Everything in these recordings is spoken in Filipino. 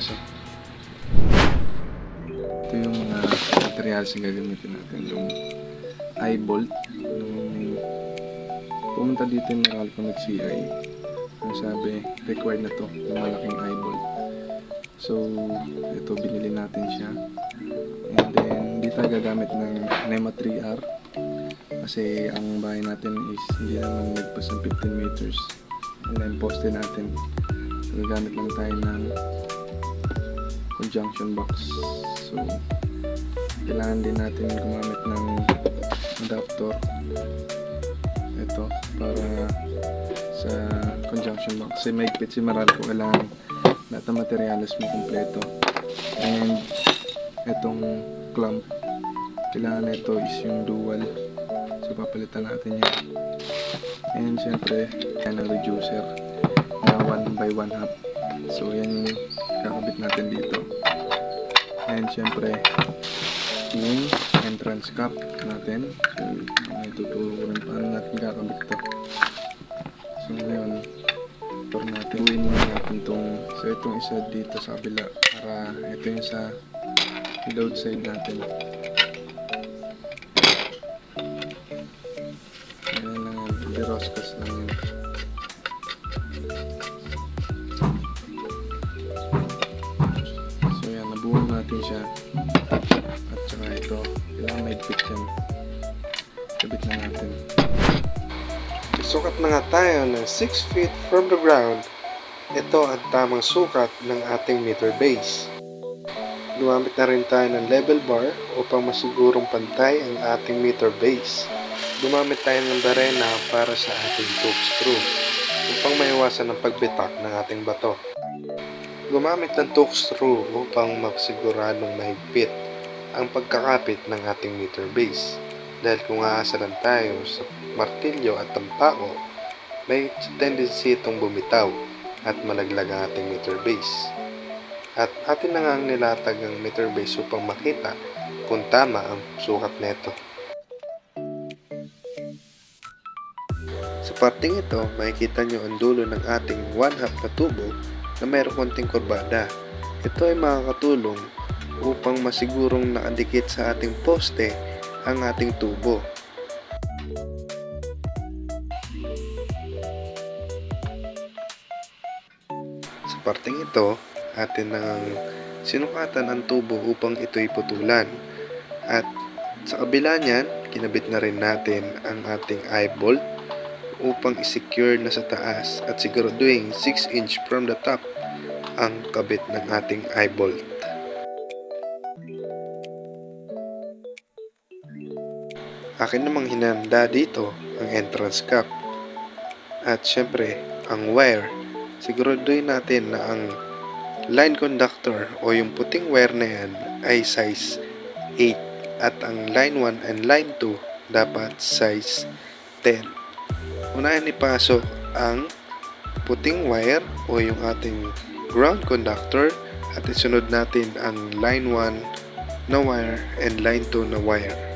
siya. Ito yung mga materials na gagamitin natin. Yung eye bolt. Nung pumunta dito yung Meralco nag-CI. Ang sabi, required na to. Yung malaking eye bolt. So, ito binili natin siya. And then, hindi tayo gagamit ng NEMA 3R. Kasi ang bahay natin is hindi naman nagpas ng 15 meters. And then, poste natin. So, gagamit lang tayo ng conjunction box. So, kailangan din natin gumamit ng adapter. Ito, para sa conjunction box. Kasi may si Meralco, kailangan lahat ng materials mo kompleto. And itong clamp, kailangan ito is yung dual. So papalitan natin yan. And syempre, yan reducer na 1 by 1 half. So yan yung kakabit natin dito. And syempre, yung entrance cap natin. So, may tuturo ko rin paano natin kakabit to. So ngayon, tour natin. Uwi muna natin tong, so itong isa dito sa kabila para ito yung sa load side natin. Kailangan maigpit yan. Kabit na natin. Sukat na nga tayo ng 6 feet from the ground. Ito ang tamang sukat ng ating meter base. Gumamit na rin tayo ng level bar upang masigurong pantay ang ating meter base. Gumamit tayo ng barena para sa ating tube screw upang maiwasan ang pagbitak ng ating bato. Gumamit ng tube screw upang masiguradong mahigpit ang pagkakapit ng ating meter base. Dahil kung aasalan tayo sa martilyo at tampako, may tendency itong bumitaw at malaglag ang ating meter base. At atin na nga ang nilatag ang meter base upang makita kung tama ang sukat nito. Sa parting ito, makikita nyo ang dulo ng ating 1 half na tubo na mayroong konting kurbada. Ito ay makakatulong upang masigurong nakadikit sa ating poste ang ating tubo. Sa parting ito, atin nang sinukatan ang tubo upang ito'y putulan. At sa kabila niyan, kinabit na rin natin ang ating eye bolt upang isecure na sa taas at siguraduhin 6 inch from the top ang kabit ng ating eye bolt. Akin namang hinanda dito ang entrance cap. At syempre, ang wire. Siguraduhin natin na ang line conductor o yung puting wire na yan ay size 8 at ang line 1 and line 2 dapat size 10. Unahin ipasok ang puting wire o yung ating ground conductor at isunod natin ang line 1 na wire and line 2 na wire.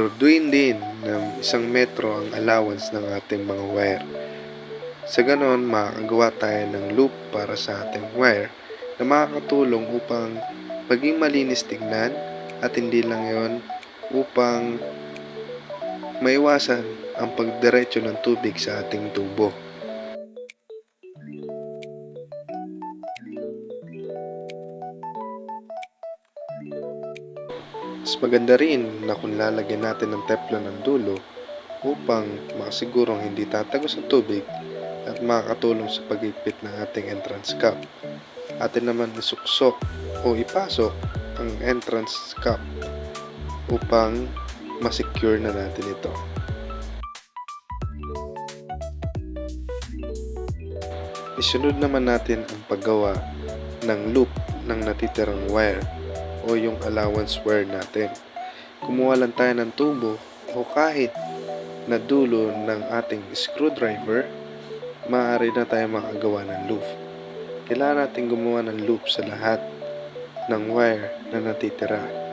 Siguraduhin din na isang metro ang allowance ng ating mga wire. Sa ganon, makakagawa tayo ng loop para sa ating wire na makakatulong upang maging malinis tignan at hindi lang yon upang maiwasan ang pagdiretso ng tubig sa ating tubo. Mas maganda rin na kung lalagyan natin ng teflon ng dulo upang makasigurong hindi tatagos ang tubig at makakatulong sa pagigpit ng ating entrance cap. Atin naman isuksok o ipasok ang entrance cap upang masecure na natin ito. Isunod naman natin ang paggawa ng loop ng natitirang wire o yung allowance wire natin. Kumuha lang tayo ng tubo o kahit na dulo ng ating screwdriver, maaari na tayo makagawa ng loop. Kailangan natin gumawa ng loop sa lahat ng wire na natitira